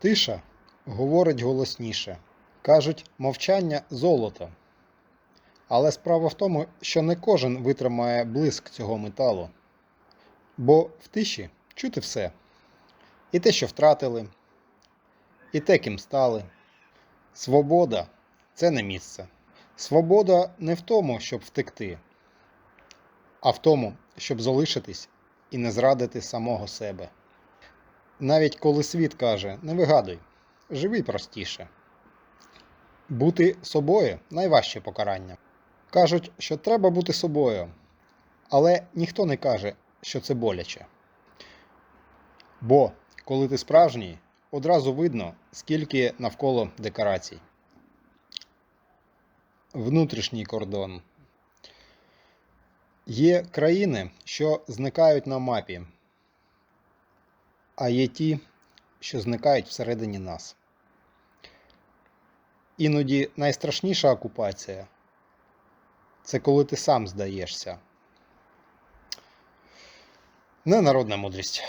Тиша говорить голосніше. Кажуть, мовчання золото. Але справа в тому, що не кожен витримає блиск цього металу. Бо в тиші чути все. І те, що втратили, і те, ким стали. Свобода це не місце. Свобода не в тому, щоб втекти, а в тому, щоб залишитись і не зрадити самого себе. Навіть коли світ каже, не вигадуй, живи простіше. Бути собою найважче покарання. Кажуть, що треба бути собою, але ніхто не каже, що це боляче. Бо, коли ти справжній, одразу видно, скільки навколо декорацій. Внутрішній кордон. Є країни, що зникають на мапі, а є ті, що зникають всередині нас. Іноді найстрашніша окупація це коли ти сам здаєшся. Ненародна мудрість.